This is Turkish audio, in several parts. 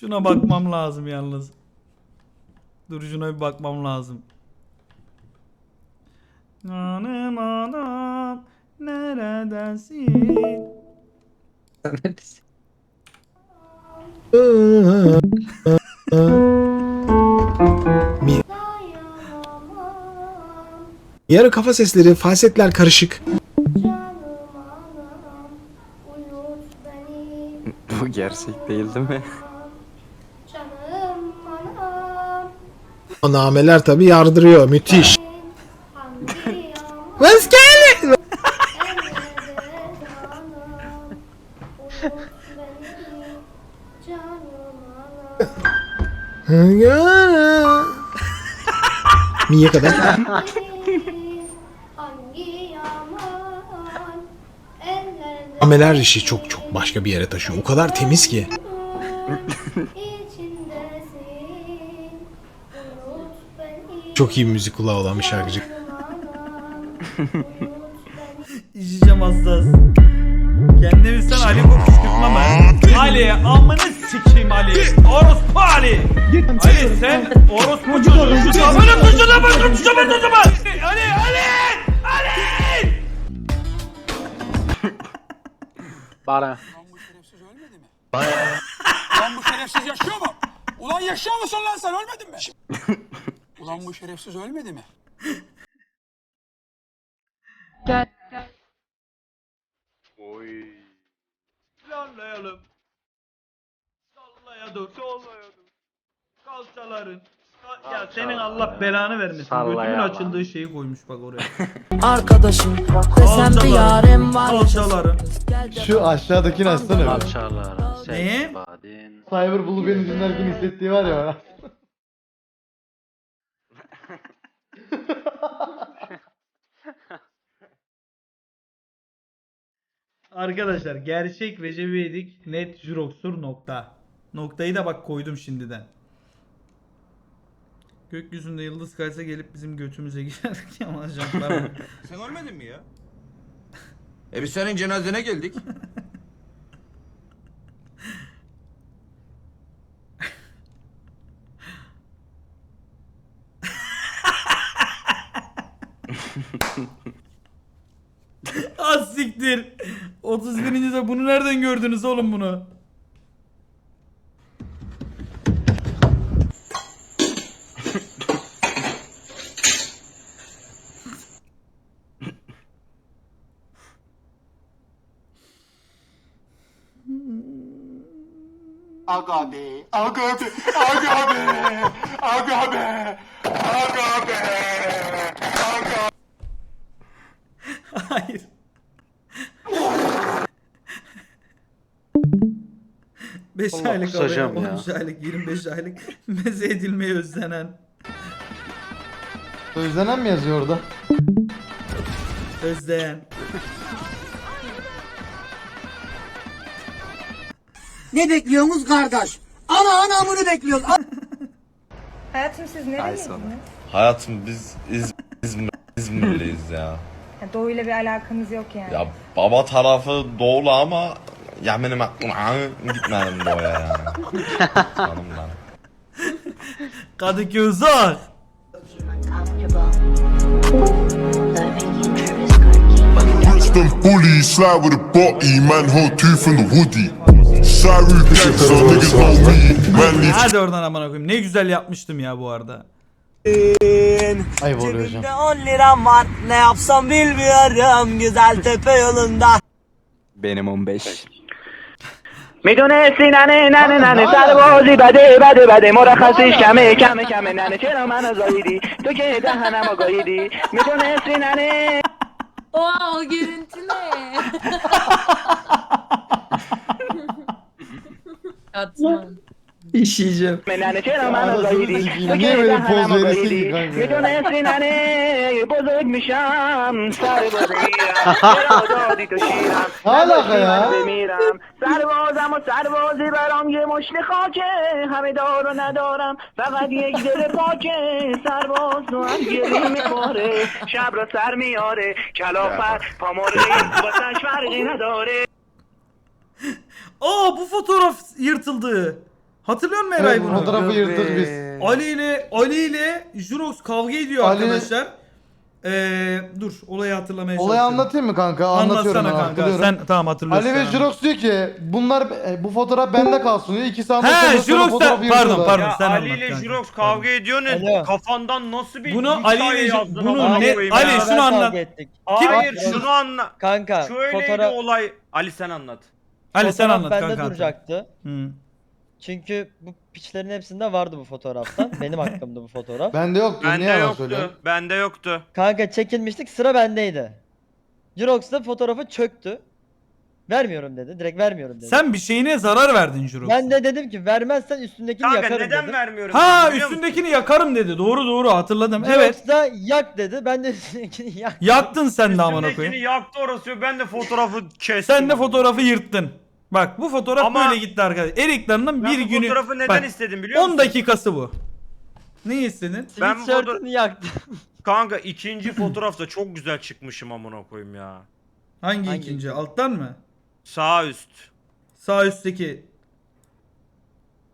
Şuna bakmam lazım yalnız. Dur şuna bir bakmam lazım. Anam anam neredesin? Yarı kafa sesleri, falsetler karışık. Bu gerçek değil değil mi? Canım anam O nameler tabi yardırıyor. Müthiş. Hoş geldin. Miye kadar. Nameler işi çok çok başka bir yere taşıyor. O kadar temiz ki. Çok iyi müzik kulağı olan bir şarkıcı. İşeceğim hassas. Kendimi sen Ali bu kışkırtma mı? Ali amını sikeyim Ali. Orospu Ali. Ali sen orospu çocuğu. Şu amını tuşuna basın tuşuna tuşuna. Ali Ali Ali. Bana. Ulan bu şerefsiz yaşıyor mu? Ulan yaşıyor musun lan sen ölmedin mi? Ulan bu şerefsiz ölmedi mi? Sallayalım. Sallaya dur. Sallaya dur. Kalçaların. Ka- Ya senin Allah belanı vermesin. Götümün Sallayalım. açıldığı şeyi koymuş bak oraya. Arkadaşım desem bir yarim var Kalçaların. Şu aşağıdakini açsana be. Parçalara Neye? Cyber Blue beni dinlerken hissettiği var ya. Arkadaşlar gerçek Recep İvedik net Jurox'tur nokta. Noktayı da bak koydum şimdiden. Gökyüzünde yıldız kaysa gelip bizim götümüze girer Kemal Canlar. Sen ölmedin mi ya? E biz senin cenazene geldik. Az siktir. 31. de bunu nereden gördünüz oğlum bunu? Aga be, aga be, aga be, aga be, aga be, aga Hayır. Beş Allah aylık kusacağım haberi, ya. 13 aylık, 25 aylık meze edilmeyi özlenen. Özlenen mi yazıyor orada? Özleyen. Ne bekliyorsunuz kardeş? Ana anamını bekliyoruz. Hayatım siz Ay nereliydiniz? sana. Hayatım biz İz İzmir, İzmirliyiz ya. Ya Doğuyla bir alakamız yok yani. Ya baba tarafı doğulu ama ya benim aklım gitmedim doğuya yani. Canım lan. Kadıköy uzak. Brixton bully, slide with a body, man, hold two from the woody. Sorry, gangster, niggas know me, man, leave Hadi oradan amına koyayım. Ne güzel yapmıştım ya bu arada. Ayıp oluyor hocam. 10 liram var ne yapsam bilmiyorum güzel tepe yolunda. Benim 15. می‌دونستی ننه ننه ننه. سر بازی بده بده بده. مرخصیش کمه کمه کمه. ننه چرا منو زاییدی تو که دهنمو گاییدی می‌دونستی ننه. Oha o görüntü ne? Atma. İşeyeceğim. ننه چرا منو Anasını زاییدی sikeyim, تو niye که böyle poz دهنمو verirsin ki گاییدی kanka ya? میدونستی ننه بزرگ میشم سر بازی میرم چرا دادی تو شیرم alaka ya? من بمیرم سربازم و سربازی برام یه مشت خاکه همه دار و ندارم فقط یک دل پاکه سرباز تو هم گلی میباره شب رو سر میاره کلافت پاماره واسش فرقی نداره Aa bu fotoğraf yırtıldı. Hatırlıyor musun Eray Evet, bunu? fotoğrafı yırttık biz. Ali ile Ali ile Jurox kavga ediyor Ali- arkadaşlar. Ee, dur olayı hatırlamaya Olayı çalışıyorum. anlatayım mı kanka? Anlatıyorum Anlatsana kanka. hatırlıyorum. Sen tamam hatırlıyorsun. Ali ve sen. Jirox diyor ki bunlar e, bu fotoğraf bende kalsın diyor. İkisi anlatıyor. He sonra Jirox da fotoğrafı pardon yırtıyorlar. pardon Ya sen Ali anlat ile kanka. Pardon. kavga ediyor ne? Alo. Kafandan nasıl bir Bunu hikaye Ali ile yazdın bunu ne koyayım Ali ya? şunu anlat. ettik. Hayır Kim- şunu anla. Kanka Şöyleydi fotoğraf, olay. Ali sen anlat. Ali sen fotoğraf anlat bende kanka. duracaktı. Hı. Çünkü bu piçlerin hepsinde vardı bu fotoğrafta. Benim hakkımda bu fotoğraf. Bende yoktu. Bende Niye yalan yoktu. söylüyorsun? Bende yoktu. Kanka çekilmiştik sıra bendeydi. Jirox da fotoğrafı çöktü. Vermiyorum dedi. Direkt vermiyorum dedi. Sen bir şeyine zarar verdin Jirox. Ben de dedim ki vermezsen üstündekini Kanka yakarım neden dedim. vermiyorum? Ha biliyor musun? üstündekini yakarım dedi. Doğru doğru hatırladım. Jirox Evet. da yak dedi. Ben de üstündekini yak. Yaktın sen de amına Üstündekini koyayım. yaktı orası. Ben de fotoğrafı kestim. Sen de fotoğrafı yırttın. Bak bu fotoğraf Ama- böyle gitti arkadaşlar. Erik'lerin Ben bir bu günü. fotoğrafı neden Bak, istedim biliyor 10 musun? dakikası bu. Ne istedin? Ben bu Sweatshirt'ını yaktı. Kanka ikinci fotoğrafta çok güzel çıkmışım amına koyayım ya. Hangi, Hangi ikinci? Alttan mı? Sağ üst. Sağ üstteki.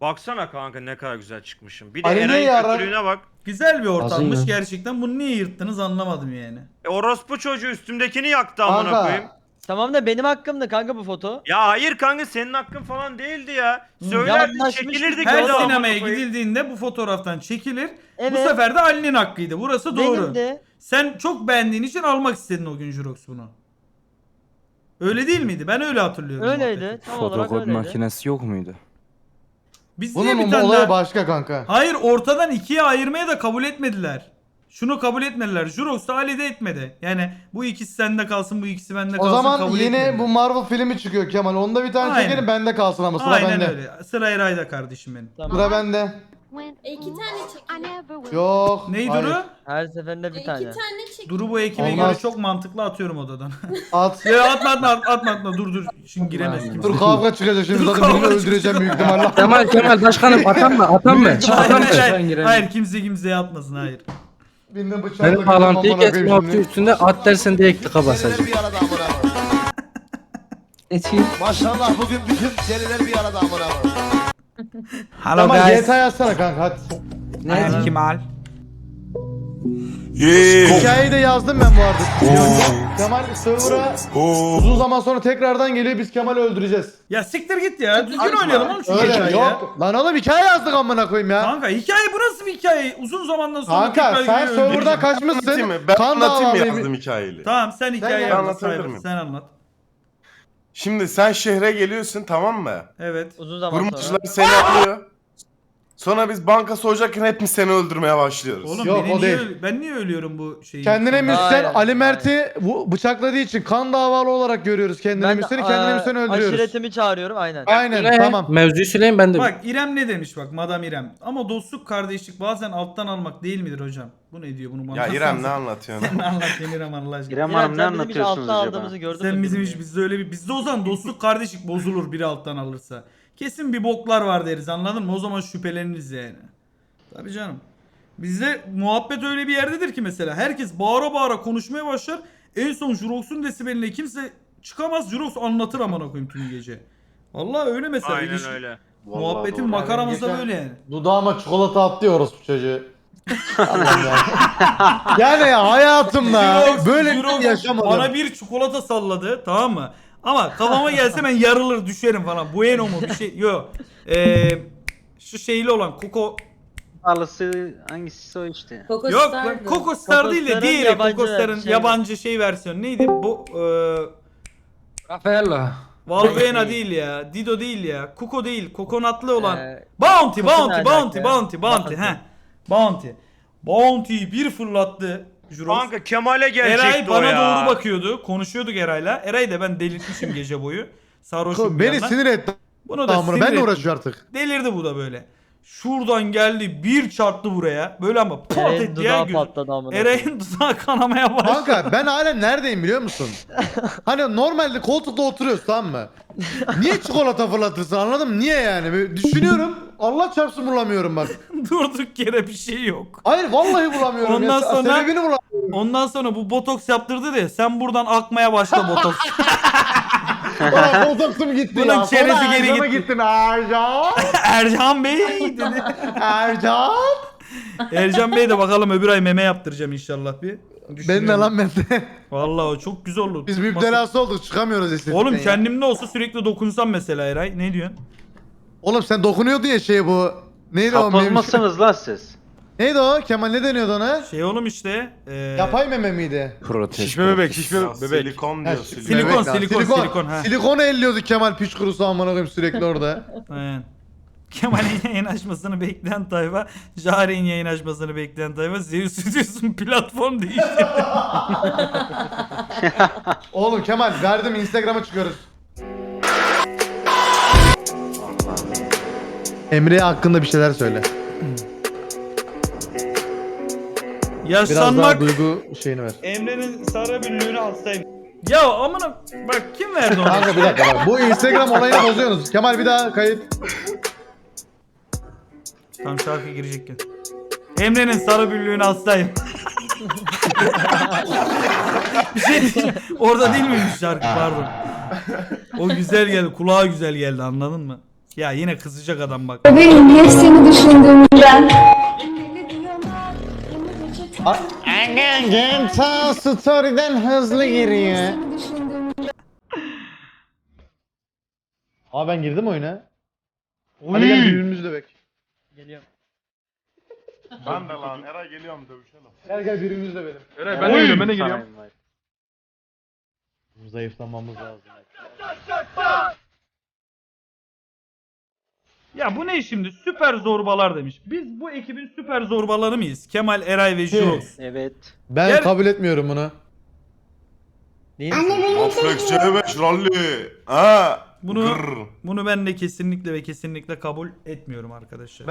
Baksana kanka ne kadar güzel çıkmışım. Bir de ne Eray'ın yarar? kötülüğüne bak. Güzel bir ortammış gerçekten. Bunu niye yırttınız anlamadım yani. E, orospu çocuğu üstümdekini yaktı amına koyayım. Tamam da benim hakkımdı kanka bu foto. Ya hayır kanka senin hakkın falan değildi ya. Söylerdin Yanlışmış. çekilirdik Her amına sinemaya koyayım. gidildiğinde bu fotoğraftan çekilir. Bu Evet. sefer de Ali'nin hakkıydı. Burası doğru. Benim de. Sen çok beğendiğin için almak istedin o gün Jurox bunu. Öyle değil miydi? Ben öyle hatırlıyorum. Öyleydi. muhabbeti. Tam olarak Fotokopi öyleydi. makinesi yok muydu? Biz niye Bunun bir tane olayı daha... başka kanka. Hayır ortadan ikiye ayırmaya da kabul etmediler. Şunu kabul etmediler. Jurox da Ali de etmedi. Yani bu ikisi sende kalsın bu ikisi bende O kalsın zaman kabul yeni etmediler. bu Marvel filmi çıkıyor Kemal. Onda bir tane Aynen. çekelim bende kalsın ama sıra Aynen bende. öyle. Sıra Eray'da kardeşim benim. Tamam. Sıra bende. E, iki tane çekin. Yok. Neydi hayır. Duru? Her seferinde bir tane. İki tane çekin. Duru bu ekibe Olmaz. göre çok mantıklı atıyorum odadan. At. ya atma atma atma atma dur dur. Şimdi giremez kimse. Dur kavga çıkacak şimdi Dur, zaten kavga birini öldüreceğim büyük ihtimalle. Kemal Kemal başkanım atan mı? Atan mı? Hayır, Atan mı? hayır, hayır, hayır kimse kimseye atmasın hayır. Birini bıçakla Benim bağlantıyı kesme koyayım şimdi. üstünde at dersen direkt tıka basacağım. Eti. Maşallah bugün bütün seriler bir arada amına Hello Kemal GTA yazsana kanka hadi. Ne? Kemal. Hikayeyi de yazdım ben bu arada. Kemal server'a uzun zaman sonra tekrardan geliyor biz Kemal'i öldüreceğiz. Ya siktir git ya. Düzgün oynayalım oğlum şu Öyle hikayeyi ya. yok. Lan oğlum hikaye yazdık amına koyayım ya. Kanka hikaye bu nasıl bir hikaye? Uzun zamandan sonra Kanka tekrar sen geliyor server'dan öldüreceğim. kaçmışsın. Kan davalıyım. hikayeyi? Tamam sen hikayeyi Ben anlat. anlatabilir Cyber, miyim? Sen anlat. Şimdi sen şehre geliyorsun tamam mı? Evet. Uzun zaman sonra. Vurmacılar seni alıyor. Sonra biz banka soyacakken hepimiz seni öldürmeye başlıyoruz. Oğlum Yok, beni o niye, değil. öl- ben niye ölüyorum bu şeyi? Kendine müsten Hayır, Ali hayır. Mert'i bu- bıçakladığı için kan davalı olarak görüyoruz kendine Ben müsteni kendine eee, müsteni öldürüyoruz. Aşiretimi çağırıyorum aynen. Aynen Ne? tamam. Mevzuyu söyleyeyim ben de. Bak İrem ne demiş bak Madam İrem. Ama dostluk kardeşlik bazen alttan almak değil midir hocam? Bu ne diyor bunu bana Ya İrem ne anlatıyorsun? Sen anlat İrem Allah aşkına. İrem Hanım ne sen anlatıyorsunuz alttan acaba? aldığımızı gördün Sen mü bizim hiç bizde öyle bir bizde o zaman dostluk kardeşlik bozulur biri alttan alırsa. Kesin bir boklar var deriz anladın mı? O zaman şüpheleniriz yani. Tabii canım. Bizde muhabbet öyle bir yerdedir ki mesela herkes bağıra bağıra konuşmaya başlar. En son Jurox'un desibeline kimse çıkamaz. Jurox anlatır amına koyayım tüm gece. Vallahi öyle mesela. Aynen İlişki- öyle. Muhabbetin makaramızda Geçen- böyle yani. Dudağıma çikolata atlıyoruz bu çocuğu. Yani ya hayatımda böyle şey yaşamadım. Bana bir çikolata salladı tamam mı? Ama kafama gelse ben yarılır düşerim falan. Bueno mu bir şey. Yok. Ee, şu şeyli olan Koko Alısı hangisi o işte? Coco Yok Star'dı. lan Coco Star değil de Star'ın diğeri yabancı Coco Star'ın şey- yabancı şey versiyonu neydi? Bu e, Raffaella. Valbuena değil ya. Dido değil ya. Kuko değil. Kokonatlı olan. Ee, Bounty, Coco Bounty, ne Bounty, alaka? Bounty, Bounty, Bounty. he. Bounty. Bounty'yi bir fırlattı. Jurox. Kanka Kemal'e gelecekti Eray o bana ya. doğru bakıyordu. Konuşuyorduk Eray'la. Eray da ben delirtmişim gece boyu. Sarhoşum bir Beni yandan. sinir etti. Bunu da Tamam sinir ben de uğraşıyor artık. Delirdi bu da böyle. Şuradan geldi bir çarptı buraya. Böyle ama pat Eray'ın etti dudağı patladı amına. Eray'ın dudağı kanamaya başladı. Kanka ben halen neredeyim biliyor musun? Hani normalde koltukta oturuyoruz tamam mı? Niye çikolata fırlatırsın anladın mı? Niye yani? Böyle düşünüyorum. Allah çarpsın bulamıyorum bak. Durduk yere bir şey yok. Hayır vallahi bulamıyorum. Ondan ya. sonra- Sebebini bulamıyorum. Ondan sonra bu botoks yaptırdı diye sen buradan akmaya başla botoks. Koltuktum gitti Bunun ya. çenesi Sonra geri Ercan'a gitti. gittim Ercan. Ercan Bey dedi. Ercan. Ercan Bey de bakalım öbür ay meme yaptıracağım inşallah bir. Ben de Düşünüyorum. lan ben de. Vallahi o çok güzel olur. Biz müptelası olduk çıkamıyoruz estetikten Oğlum kendimde olsa sürekli dokunsam mesela Eray. Ne diyorsun? Oğlum sen dokunuyordun ya şey bu. Neydi o? Mısınız lan siz? Neydi o? Kemal ne deniyordu ona? Şey oğlum işte. E, Yapay meme miydi? Şişme bebek, şişme bebek. Silikon Ha, diyor Silikon, silikon. silikon, silikon, ha. Silikonu elliyordu Kemal piç kurusu amına koyayım sürekli orada. Aynen. Kemal'in yayın açmasını bekleyen tayfa, Jahre'nin yayın açmasını bekleyen tayfa, Zeus Studios'un platform değiştirdi. Oğlum Kemal verdim Instagram'a çıkıyoruz. Emre hakkında bir şeyler söyle. Biraz daha Yaşlanmak duygu şeyini ver. Emre'nin sarı büllüğünü alsayım. Ya amına bak kim verdi onu? Kanka bir dakika bak bu Instagram olayını bozuyorsunuz. Kemal bir daha kayıt. Tam şarkı girecekken. Emre'nin sarı büllüğünü alsayım. bir şey diyeceğim. Orada değil miymiş şarkı pardon. O güzel geldi. Kulağa güzel geldi anladın mı? Ya yine kızacak adam bak. Benim hep seni düşündüğümden. Genta story'den hızlı giriyor. Aa ben girdim oyuna. Hadi gel birbirimizi dövek. Geliyorum. Ben de lan Eray geliyorum dövüşelim. Gel gel birbirimizi dövelim. Ben de geliyorum ben de geliyorum. Zayıflamamız lazım. Ya bu ne şimdi? Süper zorbalar demiş. Biz bu ekibin süper zorbaları mıyız? Kemal, Eray ve Jirox. Evet. Ben Gel. kabul etmiyorum bunu. Aflex C5 rally. Ha. Bunu Grrr. bunu ben de kesinlikle ve kesinlikle kabul etmiyorum arkadaşlar.